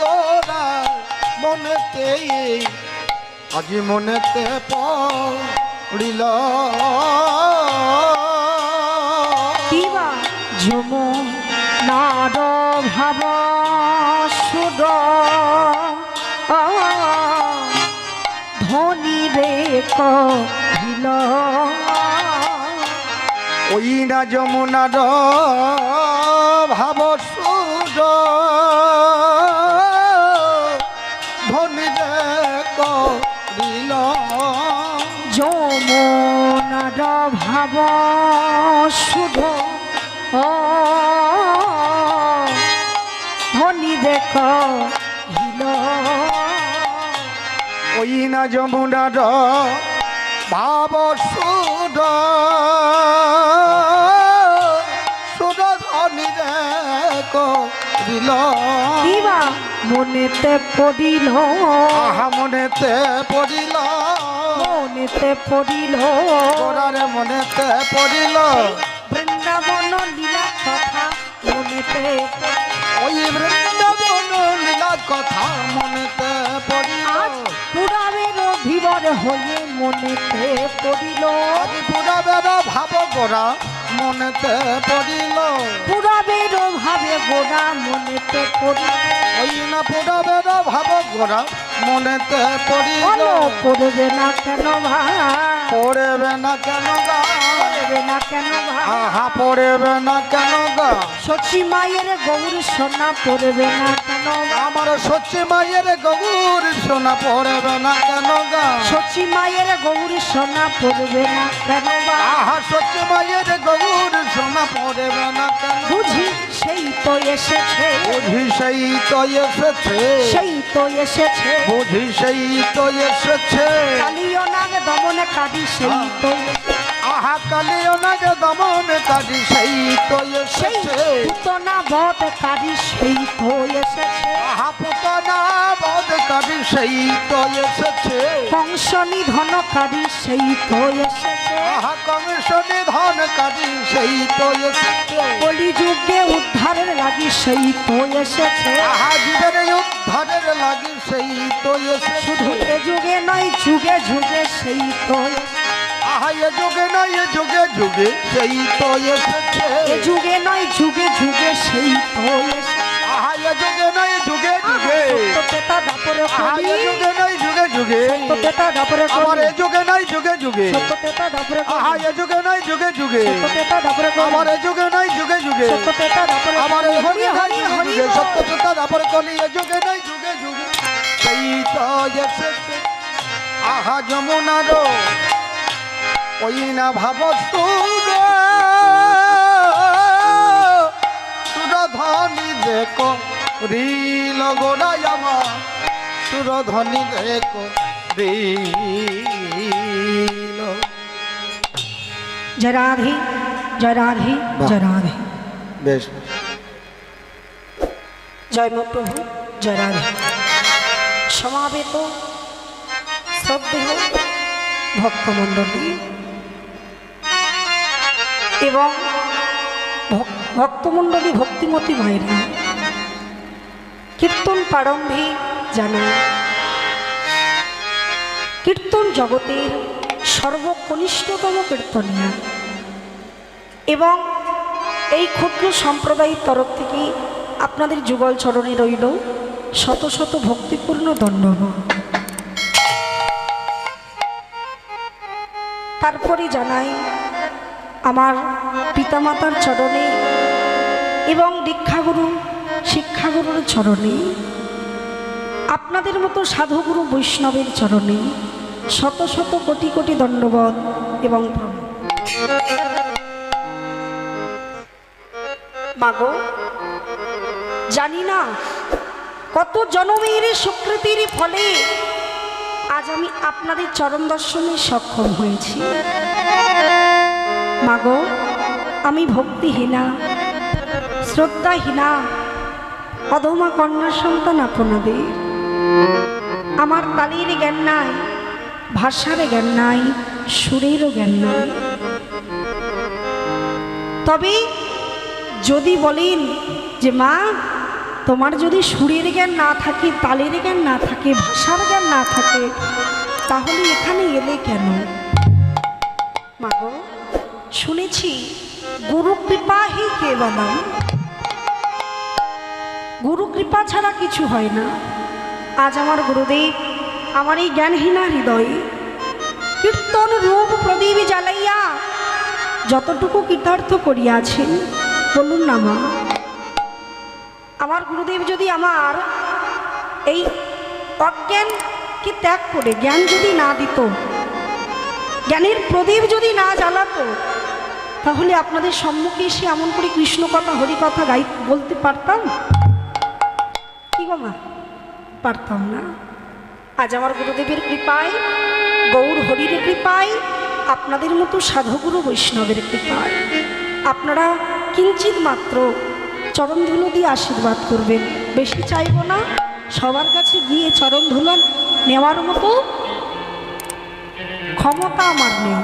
গোরা মনেতে আজি মনেতে পড়িল। ঝুম নাদ ভাব সুদ ধনী রে ওই না যমুনার ভাব ভাব ধনী রে কহিল ওই না যমুনার ভাব ধনী কিবা মনেতে পড়িল। আহা মনেতে পড়িল। মনেতে পড়িল। গোরারে মনেতে পড়িল। বৃন্দাবন লীলা কথা মনেতে। ওই বৃন্দাবন লীলা কথা মনেতে পড়িল। পুরাবের ভিবর হয়ে মনেতে পড়িল। পুরাবের ভাব গোরা মনেতে পড়িল। পুরাবের ভাবে গোড়া মনেতে পড়িল ওই না পুরাবের ভাব গোরা মনেতে বলো পড়বে না কেন ভাই? পড়বে না কেন গা? পড়বে না কেন ভাই? আহা পড়বে না কেন গা? সচি মায়ের গৌর সোনা পড়বে না কেন আমার সচ্চি মায়ের গৌর সোনা পড়বে না কেন গা? সচি মায়ের গৌর সোনা পড়বে না কেন? আহা সচ্চি মায়ের গৌর সোনা পড়বে না কেন বুঝি সেই তো এসেছে। বুঝি সেই তো এসেছে। সেই তো এসেছে। বুঝি সেই তো এসেছে। কালিও নাগ দমনে কাঁদি সেই তো আহা কালিও না যে দমন কাজী সেই তো এসেছে। পুতনা বধ কাঁদি সেই তো এসেছে। আহা পুতনা বধ কাজী সেই তো এসেছে। কংস নিধন কাঁদি সেই তো এসেছে। কমিশনে ধন কাজী সেই তো এসেছে। কলিযুগে উদ্ধারের লাগি সেই তো এসেছে। আহা জীবনের উদ্ধারের লাগি সেই তো শুধু এসেছে এ যুগে নয় যুগে যুগে সেই তো। আহা এ যুগে না এ যুগে যুগে সেই তো এসেছে। এ যুগে নয় যুগে যুগে সেই তো এসেছে। আহা এ যুগে যুগে যুগে দাপরে যুগে দাপরে আমার এ যুগে নাই যুগে যুগে। দাপরে আহা এ যুগে নাই যুগে যুগে। দাপরে আমার এ যুগে নাই যুগে যুগে। দাপরে আমার এ হরি হরি হরি যুগে সত্যতা তারপরে কলি এ যুগে নাই যুগে যুগে। সেই তো এসেছে। আহা যমুনার ওই না ভাব সুর সুরধনি দেখো। রিল গোড়াই আমার সুরধনি দেখো রিল জয় রাধে জয় রাধে জয় রাধে। বেশ। জয় প্রভু জয় রাধে। সমাবেত শ্রদ্ধেয় ভক্তমণ্ডলী এবং ভক- ভক্তমণ্ডলী ভক্তিমতী মায়েরা। কীর্তন প্রারম্ভে জানাই। কীর্তন জগতের সর্বকনিষ্ঠতম কীর্তনিয়া এবং এই ক্ষুদ্র সম্প্রদায়ের তরফ থেকে আপনাদের যুগল চরণে রইল শত শত ভক্তিপূর্ণ দণ্ডবাদ তারপরে জানাই আমার পিতামাতার চরণে এবং দীক্ষাগুরু শিক্ষাগুরুর চরণে, আপনাদের মতো সাধুগুরু বৈষ্ণবের চরণে শত শত কোটি কোটি দণ্ডবধ এবং মাগো, জানি না কত জনমের সুকৃতির ফলে আজ আমি আপনাদের চরণ দর্শনে সক্ষম হয়েছি। মাগো, আমি ভক্তিহীনা, শ্রদ্ধাহীনা অধমা কন্যা সন্তান আপনাদের। আমার তালির জ্ঞান নাই, ভাষার জ্ঞান নাই, সুরেরও জ্ঞান নাই। তবে যদি বলেন যে, মা, তোমার যদি সুরের জ্ঞান না থাকে, তালের জ্ঞান না থাকে, ভাষার জ্ঞান না থাকে, তাহলে এখানে এলে কেন? মাগো শুনেছি, গুরু কৃপা হি কেবলম গুরু কৃপা ছাড়া কিছু হয় না। আজ আমার গুরুদেব আমার এই জ্ঞানহীনা হৃদয়ে কীর্তন রূপ প্রদীপ জ্বালাইয়া যতটুকু কৃতার্থ করিয়াছেন, বলুন না মা। আমার গুরুদেব যদি আমার এই অজ্ঞানকে ত্যাগ করে, জ্ঞান যদি না দিত, জ্ঞানের প্রদীপ যদি না জ্বালাতো, তাহলে আপনাদের সম্মুখে এসে এমন করে কৃষ্ণ কথা হরি কথা গাই, বলতে পারতাম? মা পারতাম না। আজ আমার গুরুদেবের কৃপায়, গৌর হরির কৃপায়, আপনাদের মতো সাধুগুরু বৈষ্ণবের কৃপায়। আপনারা কিঞ্চিত মাত্র চরণ ধুলো দিয়ে আশীর্বাদ করবেন। বেশি চাইব না। সবার কাছে গিয়ে চরণ ধুলো নেওয়ার মতো ক্ষমতা আমার নেই।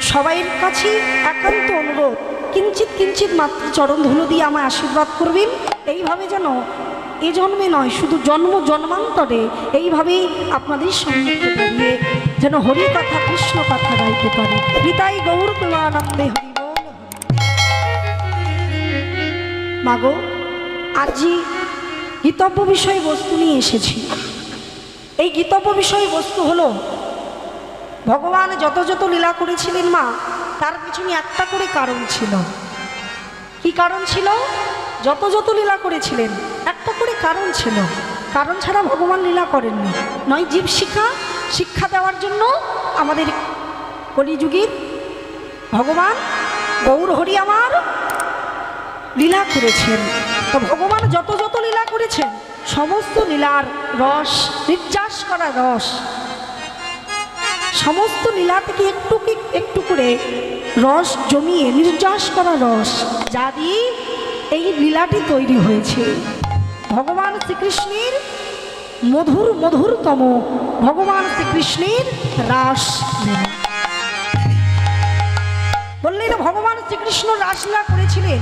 সবাইয়ের কাছে একান্ত অনুরোধ কিঞ্চিত কিঞ্চিত মাত্র চরণ ধুলো দিয়ে আমায় আশীর্বাদ করবেন। এইভাবে যেন এ জন্মে নয়, শুধু জন্ম জন্মান্তরে এইভাবেই আপনাদের সম্মুখে দাঁড়িয়ে যেন হরি কথা কৃষ্ণ কথা গাইতে পারে। হৃদয় গৌর প্রেমানন্দে হরি মাগো, আজই গীতব্য বিষয় বস্তু নিয়ে এসেছি। এই গীতব্য বিষয় বস্তু হলো, ভগবান যত যত লীলা করেছিলেন মা তার পিছনে একটা করে কারণ ছিল। কি কারণ ছিল? যত যত লীলা করেছিলেন, একটা করে কারণ ছিল। কারণ ছাড়া ভগবান লীলা করেননি। নয়, জীব শিক্ষা শিক্ষা দেওয়ার জন্য আমাদের কলিযুগের ভগবান গৌর হরি আমার লীলা করেছেন। তো ভগবান যত যত লীলা করেছেন, সমস্ত লীলার রস, নির্যাস করা রস সমস্ত লীলা থেকে একটু একটু করে রস জমিয়ে, নির্যাস করা রস যা দিয়ে এই লীলাটি তৈরি হয়েছে। ভগবান শ্রীকৃষ্ণের মধুর, মধুরতম ভগবান শ্রীকৃষ্ণের রাস লীলা। বললেন, ভগবান শ্রীকৃষ্ণ রাসলীলা করেছিলেন।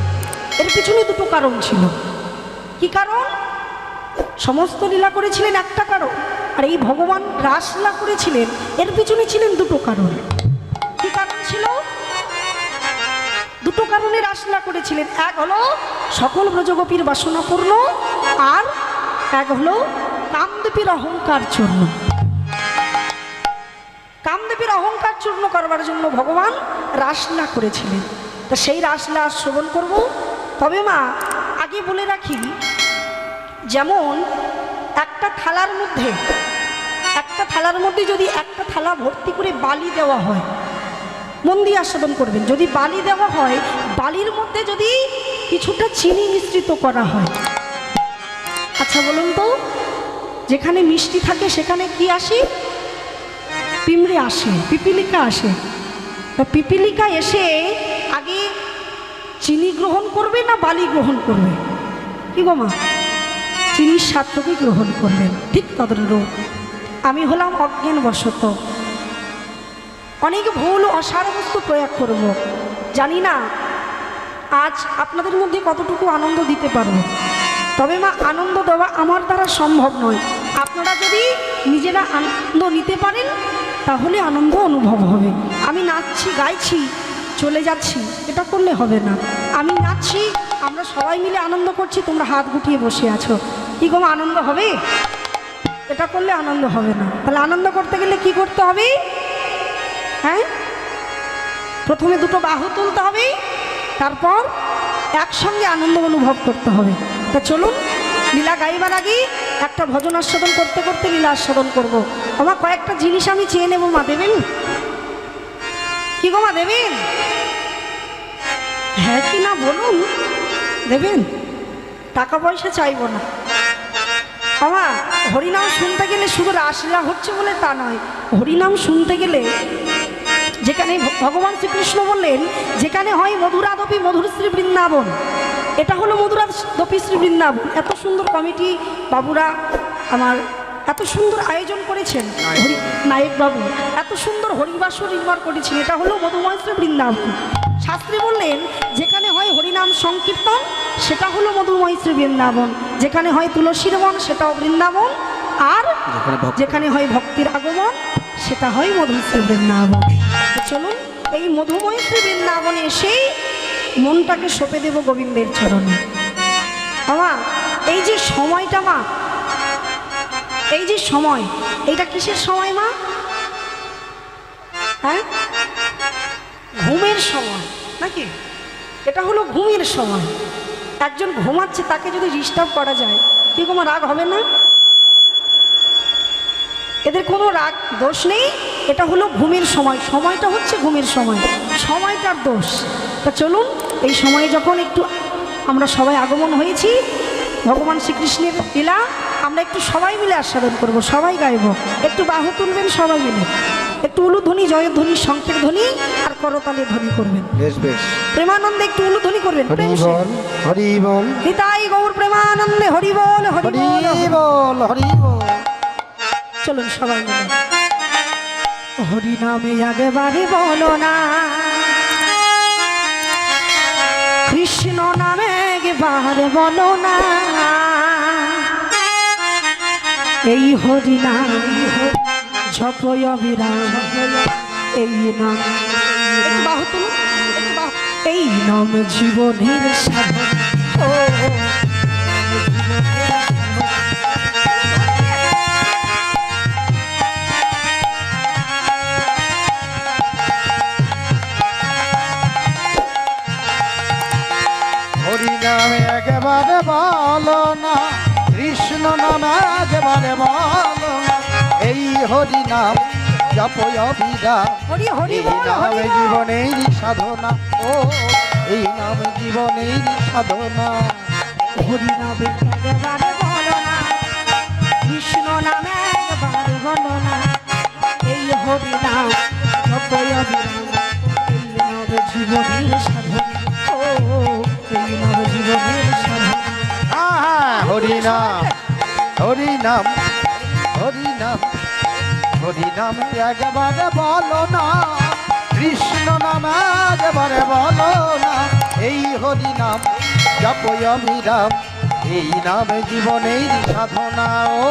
এর পিছনে দুটো কারণ ছিল। কি কারণ? সমস্ত লীলা করেছিলেন একটা কারণ। আর এই ভগবান রাসলীলা করেছিলেন, এর পিছনে ছিলেন দুটো কারণ। কি কারণ ছিল? দুটো কারণে রাসলীলা করেছিলেন। এক হলো সকল ব্রজগোপীর বাসনা বাসনাপূর্ণ আর এক হলো কামদেবীর অহংকার চূর্ণ। কামদেবীর অহংকার চূর্ণ করবার জন্য ভগবান রাসলীলা করেছিলেন। তা সেই রাসলীলা আজ শ্রবণ করব। তবে মা, আগে বলে রাখি, যেমন একটা থালার মধ্যে থালার মধ্যে যদি একটা থালা ভর্তি করে বালি দেওয়া হয়, মন দিয়ে আস্বাদন করবেন। যদি বালি দেওয়া হয়, বালির মধ্যে যদি কিছুটা চিনি মিশ্রিত করা হয়। আচ্ছা বলুন তো, যেখানে মিষ্টি থাকে সেখানে কি আসে? পিমড়ে আসে, পিপিলিকা আসে। তা পিপিলিকা এসে আগে চিনি গ্রহণ করবে না বালি গ্রহণ করবে? কি গো মা? চিনির স্বাদটুকুই গ্রহণ করবেন ঠিক তদনুরূপ। আমি হলাম অজ্ঞান বশত অনেক ভুল অসার বস্তু প্রয়োগ করব। জানি না, আজ আপনাদের মধ্যে কতটুকু আনন্দ দিতে পারব। তবে মা, আনন্দ দেওয়া আমার দ্বারা সম্ভব নয়। আপনারা যদি নিজেরা আনন্দ নিতে পারেন, তাহলে আনন্দ অনুভব হবে। আমি নাচছি, গাইছি, চলে যাচ্ছি, এটা করলে হবে না। আমি নাচছি, আমরা সবাই মিলে আনন্দ করছি, তোমরা হাত গুটিয়ে বসে আছো। কি গো আনন্দ হবে? এটা করলে আনন্দ হবে না। তাহলে আনন্দ করতে গেলে কি করতে হবে? হ্যাঁ? প্রথমে দুটো বাহু তুলতে হবে, তারপর একসঙ্গে আনন্দ অনুভব করতে হবে। তা চলুন, লীলা গাইবার আগে একটা ভজন আস্বাদন করতে করতে লীলা আস্বাদন করব। আমার কয়েকটা জিনিস আমি চেয়ে নেব, মা দেবেন। কি গো মা দেবেন? হ্যাঁ কি না বলুন। দেবেন? টাকা পয়সা চাইব না। আমার হরিনাম শুনতে গেলে শুধু রাসলীলা হচ্ছে বলে তা নয়। হরিনাম শুনতে গেলে যেখানে ভগবান শ্রীকৃষ্ণ বললেন যেখানে হয় মধুরাদপি মধুর শ্রী বৃন্দাবন। এটা হলো মধুরাদপি শ্রী বৃন্দাবন। এত সুন্দর কমিটি বাবুরা আমার এত সুন্দর আয়োজন করেছেন। নায়ক বাবু এত সুন্দর হরিবাসর নির্মাণ করেছেন। এটা হলো মধুময় শ্রী বৃন্দাবন। শাস্ত্রী বললেন যেখানে হয় হরিনাম সংকীর্তন সেটা হলো মধুময় শ্রী বৃন্দাবন। যেখানে হয় তুলসীর বন সেটাও বৃন্দাবন। আর যেখানে হয় ভক্তির আগমন সেটা হয় মধুশ্রী বৃন্দাবন। চলুন এই মধুময় শ্রী বৃন্দাবনে এসেই মনটাকে সঁপে দেব গোবিন্দের চরণে। আমা এই যে সময়টা মা এই যে সময় এটা কিসের সময় মা? হ্যাঁ? ঘুমের সময় নাকি? এটা হলো ঘুমের সময়। একজন ঘুমাচ্ছে, তাকে যদি ডিস্টার্ব করা যায়, কি কোনো রাগ হবে না? এদের কোনো রাগ, দোষ নেই। এটা হলো ঘুমের সময়। সময়টা হচ্ছে ঘুমের সময়। সময়টার দোষ। তা চলুন, এই সময়ে যখন একটু আমরা সবাই আগমন হয়েছি, ভগবান শ্রীকৃষ্ণের লীলা, আমরা একটু সবাই মিলে আস্বাদন করব, সবাই গাইব। একটু বাহু তুলবেন সবাই মিলে। একটু উলুধ্বনি জয়ধ্বনি শঙ্খের ধ্বনি আর করতালে ধ্বনি করবেন। বেশ বেশ। প্রেমানন্দে একটু উলুধ্বনি করবেন হরি। বল হরি বল। নিতাই গৌর প্রেমানন্দে হরি বল হরি বল হরি বল। চলুন সবাই মিলে। হরি নামে আগেবারে বলো না। কৃষ্ণ নামে একবারে বলো না। এই হরি নাম জপয় বিরাম এই নাম। এই নাম জীবনের সাধন একেবারে বলো না, কৃষ্ণ নামে একেবারে বলো এই হরি নাম জপয় অভিরাম হরি হরি বল নামে জীবনের সাধনা। ও এই নামে জীবনের সাধনা। হরি নামে কৃষ্ণ নামে এই হরি নাম এই নামে জীবনের সাধন। ও এই নামে জীবনের সাধন। হরি নাম হরি নাম। হরি নাম একবারে বলো না কৃষ্ণ নাম একবারে বলো না এই হরি নাম জপয় অবিরাম এই নাম জীবনের সাধনা ও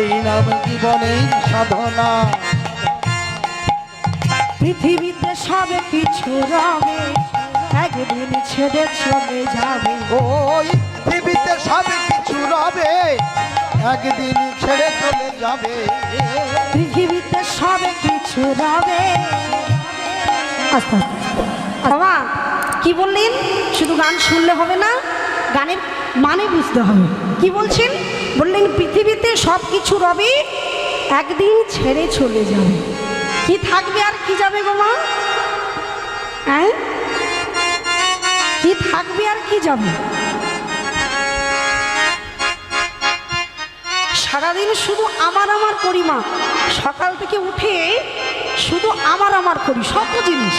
এই নাম জীবনের সাধনা। পৃথিবীতে সবে কিছু রবে একদিন ছেড়ে চলে যাবে। ওই পৃথিবীতে সব কিছু রবে একদিন ছেড়ে চলে যাবে। সবে কিছু রবে। বাবা, কি বললেন? শুধু গান শুনলে হবে না, গানের মানে বুঝতে হবে। কি বলছেন? বললেন, পৃথিবীতে সব কিছু রবে, একদিন ছেড়ে চলে যাবে। কি থাকবে আর কি যাবে গো মা? হ্যাঁ? কি থাকবে আর কি যাবে? সারাদিন শুধু আমার আমার করি মা। সকাল থেকে উঠে শুধু আমার আমার করি, সব জিনিস।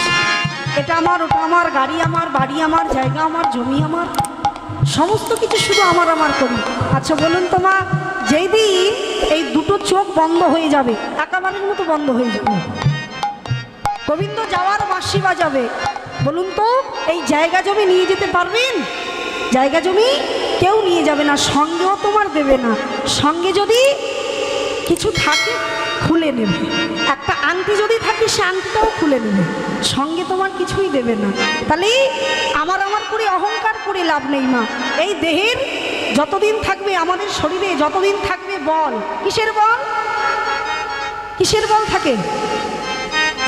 এটা আমার, ওটা আমার, গাড়ি আমার, বাড়ি আমার, জায়গা আমার, জমি আমার, সমস্ত কিছু শুধু আমার আমার করি। আচ্ছা বলুন তো মা যেই দিন এই দুটো চোখ বন্ধ হয়ে যাবে, একেবারের মতো বন্ধ হয়ে যাবে। গোবিন্দ যাওয়ার বাঁশি বাজাবে। বলুন তো, এই জায়গা জমি নিয়ে যেতে পারবেন? জায়গা জমি কেউ নিয়ে যাবে না, সঙ্গেও তোমার দেবে না। সঙ্গে যদি কিছু থাকে, খুলে নেবে। একটা আংটি যদি থাকে, সে আংটিটাও খুলে নেবে। সঙ্গে তোমার কিছুই দেবে না। তাহলে আমার আমার করে অহংকার করে লাভ নেই মা। এই দেহের যতদিন থাকবে, আমাদের শরীরে যতদিন থাকবে বল, কিসের বল? কিসের বল থাকে?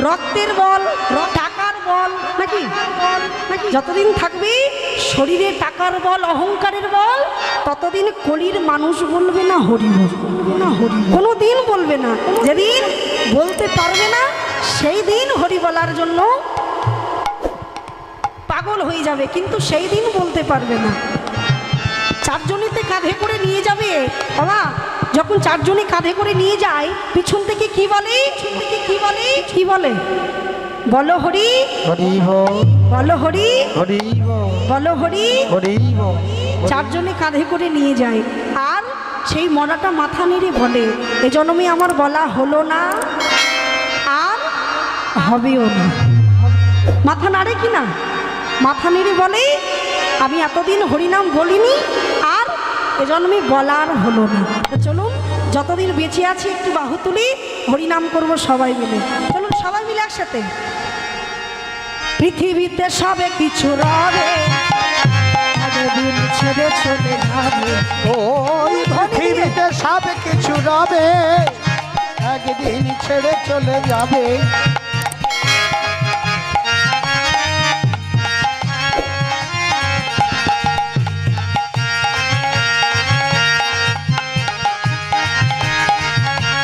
রক্তের বল র- টাকার বল নাকি? যতদিন থাকবে, শরীরে টাকার বল, অহংকারের বল, ততদিন কলির মানুষ বলবে না হরি না হরি কোনো দিন বলবে না। যেদিন বলতে পারবে না সেই দিন হরি বলার জন্য পাগল হয়ে যাবে, কিন্তু সেই দিন বলতে পারবে না। চারজনেতে কাঁধে করে নিয়ে যাবে। বাবা, যখন চারজনে কাঁধে করে নিয়ে যায়, পিছন থেকে কি বলে? কি বলে? কি বলে? বলো হরি হরি বল বলো হরি হরি বল হরি। হরি চারজনে কাঁধে করে নিয়ে যায়। আর সেই মরাটা মাথা নেড়ে বলে এ জন্মে আমার বলা হলো না। আর হবেও না। মাথা নাড়ে কি না? মাথা নেড়ে বলে আমি এতদিন হরিনাম বলিনি আর এজন্মে বলার হলো না। চলুন যতদিন বেঁচে আছি একটু বাহু তুলি হরিনাম করব সবাই মিলে। চলুন সবাই মিলে একসাথে। পৃথিবীতে সবে কিছু রবে। দিন ছেড়ে চলে যাবে। ওই পৃথিবীতে সব কিছু রবে। একদিন ছেড়ে চলে যাবে।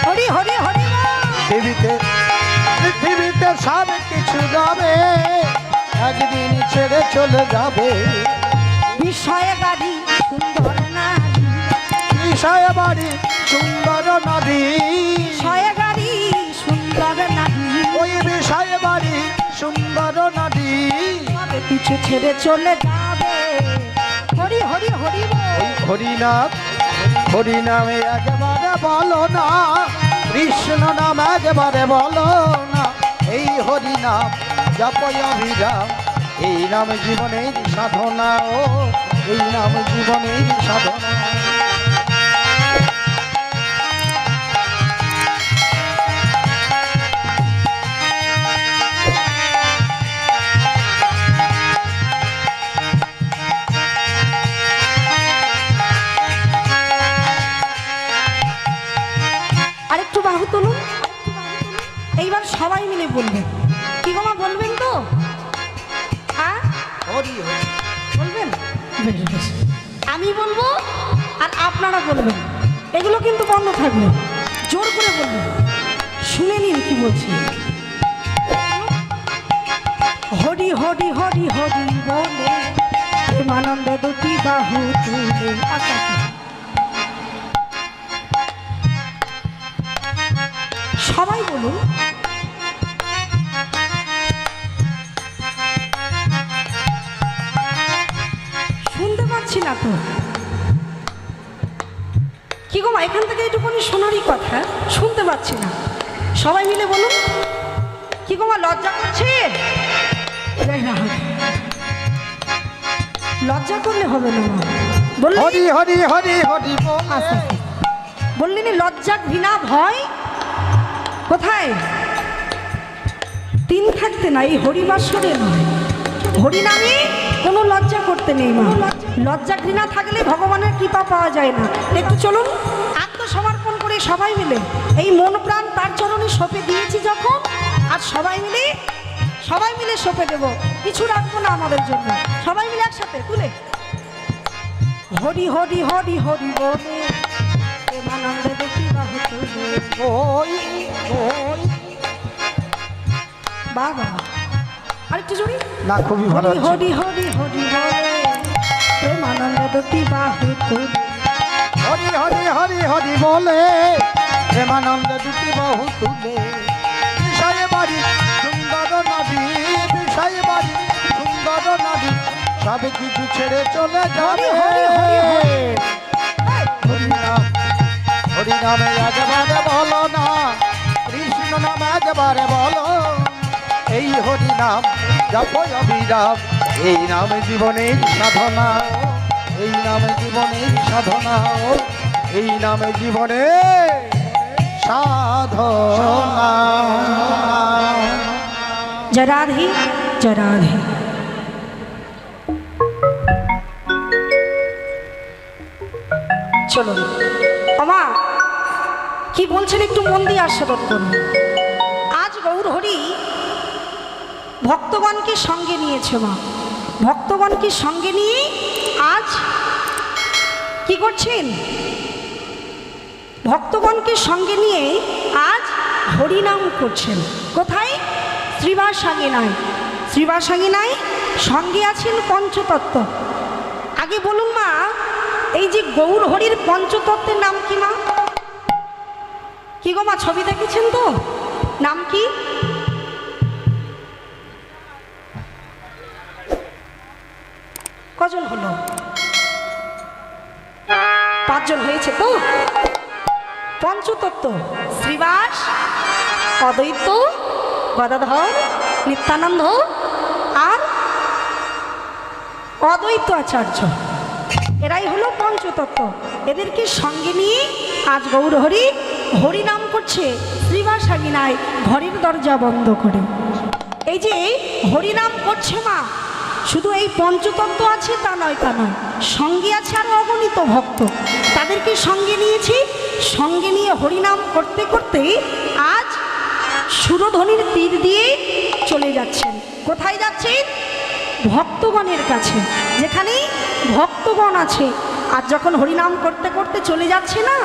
হরি হরি হরি। পৃথিবীতে পৃথিবীতে সব কিছু একদিন ছেড়ে চলে যাবে। বিষয়ে গাড়ি সুন্দর নারী। বিষয় বাড়ি সুন্দর নদী বিষয়ে গাড়ি সুন্দর নারী। ওই বিষয় বাড়ি সুন্দর নদী সবে কিছু ছেড়ে চলে যাবে। হরি হরি হরি বল। হরিনাম হরিনামে একেবারে বলো না। কৃষ্ণ নাম একেবারে বলো। না হরি নাম জপয় অভিরাম এই নাম জীবনের সাধনা ও এই নাম জীবনের সাধনা। সবাই মিলে বলবেন কি গোমা বলবেন তো? হ্যাঁ? বলবেন? আমি বলব আর আপনারা বলবেন। এগুলো কিন্তু বন্ধ থাকবে। জোর করে বলবেন। শুনে নিন কি বলছি। হরি হরি হরি হরি বলে প্রেমানন্দে দুটি বাহু তুলে। সবাই বলুন না তো কি গো মা এখান থেকে এইটুকুনি শোনারই কথা? শুনতে পাচ্ছি না। সবাই মিলে বলুন কি গো মা লজ্জা করছে। লজ্জা করলে হবে না মা। বললি হরি হরি হরি হরি। বললি লজ্জা ঘৃণা ভয়? কোথায়? তিন থাকতে না এই হরিবাসরে নয়। হরিনামে কোনো লজ্জা করতে নেই মা। লজ্জা ঘৃণা থাকলে ভগবানের কৃপা পাওয়া যায় না। একটু চলুন আত্মসমর্পণ করে সবাই মিলে এই মন প্রাণ তার চরণে সঁপে দিয়েছি যখন আর সবাই মিলে সবাই মিলে সঁপে দেব। কিছু রাখব না আমাদের জন্য। সবাই মিলে একসাথে তুলে। হরি হরি হরি হরি বলে প্রেমানন্দে দেখি বাবা আরেকটু জোরে। না খুবই ভালো হরি হরি হরি হরি বলে প্রেমানন্দে দেখি বাহু তুলে হরি হরি হরি হরি বলে। প্রেমানন্দ দুটি বহু তুলে। বিষয় বাড়ি সুন্দর নদী বিষয় বাড়ি সুন্দর নদী সব কিছু ছেড়ে চলে যাবে। হরি, হরি, হরি, হরিনাম হরিনামে একবারে বলো না কৃষ্ণ নাম একবারে বলো। এই হরিনাম জপ অভিরাম। এই নাম জীবনের সাধনা, এই নামে জীবনের সাধনা, এই নামে জীবনের সাধনা। জয় রাধে জয় রাধে। চলুন। আমা কি বলছেন একটু মন দিয়ে আস্বাদন করুন। আজ গৌর হরি ভক্তগণকে সঙ্গে নিয়েছে মা। ভক্তগণকে সঙ্গে নিয়ে আজ কি করছেন? ভক্তগণকে সঙ্গে নিয়ে আজ হরিনাম করছেন? কোথায়? শ্রীবাসাঙ্গিনায়। শ্রীবাসাঙ্গিনায় সঙ্গে আছেন পঞ্চতত্ত্ব। আগে বলুন মা, এই যে গৌর হরির পঞ্চতত্ত্বের নাম কি মা? কি গো মা, ছবি দেখেছেন তো? নাম কি? কজন হলো। পাঁচজন হয়েছে তো? পঞ্চতত্ত্ব, শ্রীবাস, অদ্বৈত, গদাধর, নিত্যানন্দ আর অদ্বৈত আচার্য। এরাই হলো পঞ্চতত্ত্ব। এদেরকে সঙ্গে নিয়ে আজ গৌরহরি হরিনাম করছে শ্রীবাস আগিনায় ঘরের দরজা বন্ধ করে। এই যে হরিনাম করছে মা শুধু এই পঞ্চতত্ত্ব আছে তা নয় তা নয়। সঙ্গে আছে আরও অগণিত ভক্ত। তাদেরকে সঙ্গে নিয়েছি। সঙ্গে নিয়ে হরিনাম করতে করতে আজ সুরধ্বনির তীর দিয়ে চলে যাচ্ছেন। কোথায় যাচ্ছেন? ভক্তগণের কাছে। যেখানে ভক্তগণ আছে। আর যখন হরিনাম করতে করতে চলে যাচ্ছে না,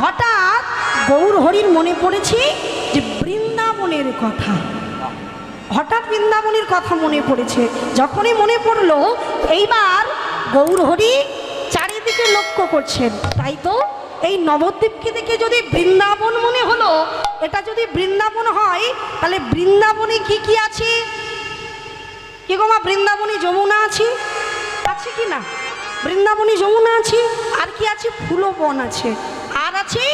হঠাৎ গৌর হরির মনে পড়েছে যে বৃন্দাবনের কথা। হঠাৎ বৃন্দাবনের কথা মনে পড়েছে। যখনই মনে পড়ল, এইবার গৌর হরি চারিদিকে লক্ষ্য করছেন। তাই তো এই নবদ্বীপকে দেখে যদি বৃন্দাবন মনে হলো, এটা যদি বৃন্দাবন হয়, তাহলে বৃন্দাবনে কি কি আছে? কি গো মা, বৃন্দাবনী যমুনা আছে? আছে কি না? বৃন্দাবনী যমুনা আছে, আর কি আছে? ফুলবন আছে। আর আছে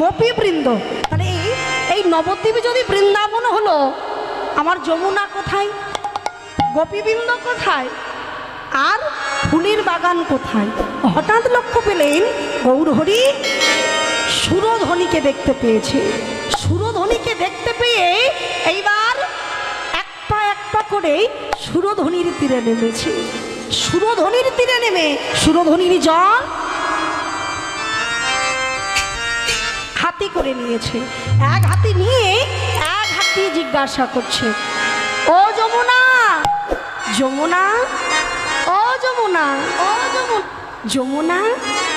গোপীবৃন্দ। তাহলে এই নবদ্বীপে যদি বৃন্দাবন হলো আমার যমুনা কোথায়? গোপীবৃন্দ কোথায়? আর ফুলের বাগান কোথায়? হঠাৎ লক্ষ্য পেলেন গৌরহরি সুরধ্বনিকে দেখতে পেয়েছে। সুরধ্বনিকে দেখতে পেয়ে এইবার এক পা এক পা করে সুরধ্বনির তীরে নেমেছে। সুরধ্বনির তীরে নেমে সুরধ্বনির জল হাতি করে নিয়েছে। এক হাতি নিয়ে হাতি জিজ্ঞাসা করছে। ও যমুনা! যমুনা? ও যমুনা! ও যমুনা! যমুনা?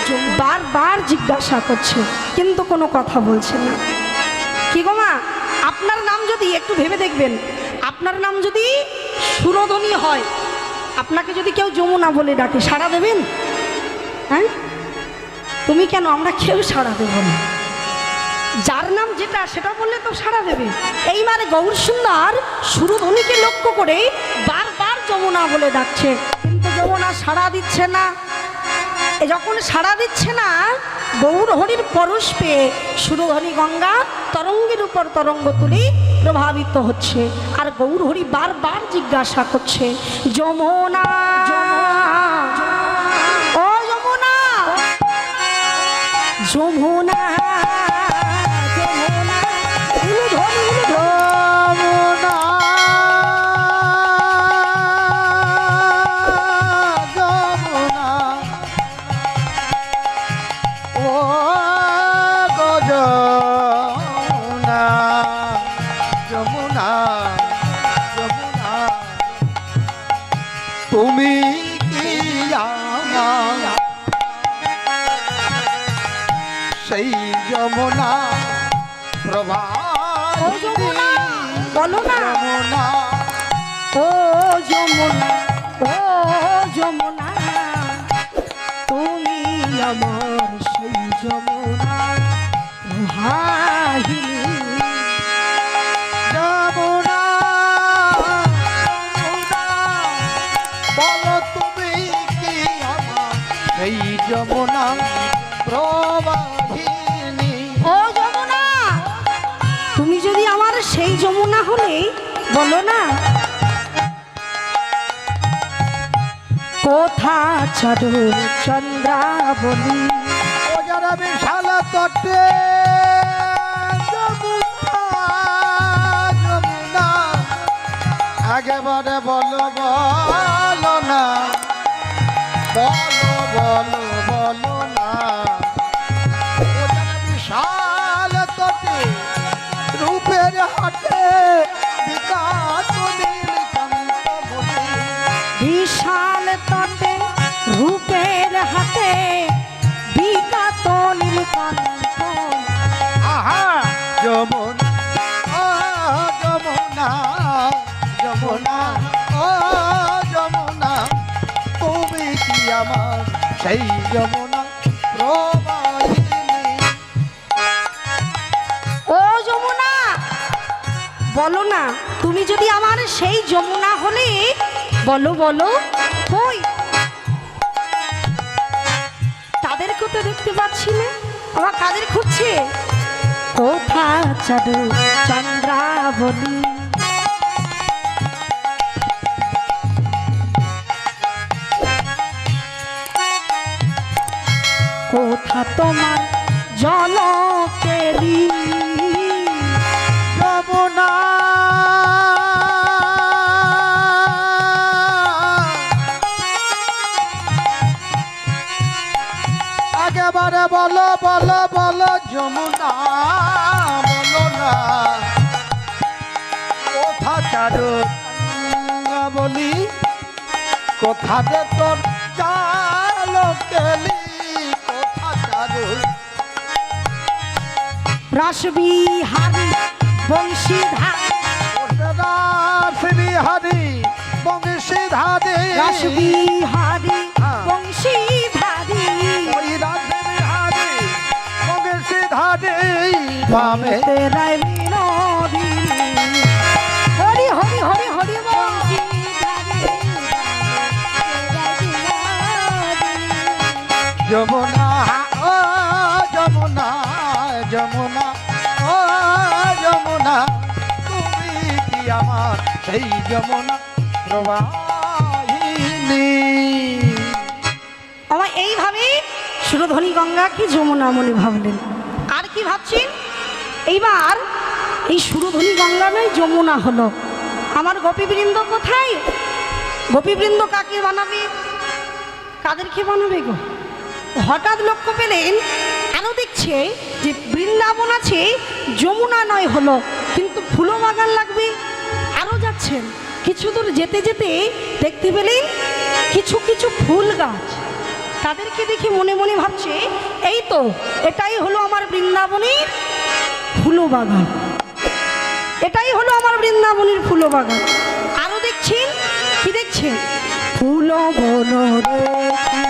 যমু- বারবার জিজ্ঞাসা করছে, কিন্তু কোনো কথা বলছে না। কি গো মা? আপনার নাম যদি একটু ভেবে দেখবেন, আপনার নাম যদি সুরধ্বনি হয়, আপনাকে যদি কেউ যমুনা বলে ডাকে, সাড়া দেবেন? হ্যাঁ? তুমি কেন? আমরা কেউ সাড়া দেব না। যার নাম যেটা, সেটা বললে তো সাড়া দেবে। এইবারে গৌর সুন্দর সুরধ্বনিকে লক্ষ্য করে বারবার যমুনা বলে ডাকছে। কিন্তু যমুনা সাড়া দিচ্ছে না। যখন সাড়া দিচ্ছে না, গৌর হরির পরশ পেয়ে সুরধ্বনি গঙ্গা তরঙ্গের উপর তরঙ্গ তুলি প্রভাবিত হচ্ছে। আর গৌর হরি বারবার জিজ্ঞাসা করছে, যমুনা, ও যমুনা যমুনা তুমি সেই যমুনা প্রভা বলো না। যমুনা। ও যমুনা ও যমুনা। তুমি আমার সেই যমুনা হাহিনী কোথা চড়ো চন্দ্রাবলী ও যারা বিশাল তটে যমুনা একেবারে বলো বলো না বলো বলো বলো না। বিশাল তটে রূপের হাটে বিকাশ নীলকান্ত তটে রূপের হাতে বিকাত নীলকণ্ঠ আহা যমুনা ও যমুনা যমুনা ও যমুনা তুমি কি আমার সেই যমুনা ও যমুনা বলো না তুমি যদি আমার সেই যমুনা হলে বলো বলো। তো দেখতে পাচ্ছি না। আমার কাদের খুঁজছে। কোথা চাদু কোথা তোমার জল কেরি একেবারে বলো বলো বলো যমুনা বলো না কোথা চারু বলি? কোথা যে তোর চালো কেলি? কোথা চারু রাসবিহারী বংশীধার। শ্রী হরি বংশীধারী? রাসবিহারী বামে তেরাই বিনোদিনী হরি হরি হরি হরি যমুনা ও যমুনা যমুনা ও যমুনা তুমি কি আমার সেই যমুনা প্রবাহিনী? আমার এইভাবে সুরধ্বনি গঙ্গা কি যমুনা মনে ভাবলেন? আর কি ভাবছেন? এইবার এই সুরধ্বনি গঙ্গা নয়, যমুনা হলো। আমার গোপীবৃন্দ কোথায়? গোপীবৃন্দ কাকে বানাবে? কাদেরকে বানাবে গো? হঠাৎ লক্ষ্য পেলেন আরও দেখছে যে বৃন্দাবন আছে, যমুনা নয় হলো। কিন্তু ফুলো বাগান লাগবে আরও যাচ্ছেন কিছু দূর যেতে যেতে দেখতে পেলেন, কিছু কিছু ফুল গাছ। তাদেরকে দেখে মনে মনে ভাবছে, এই তো, এটাই হলো আমার বৃন্দাবনের ফুলো বাগান এটাই হলো আমার বৃন্দাবনের ফুলো বাগান আরও দেখছেন? কি দেখছেন? ফুল বন রে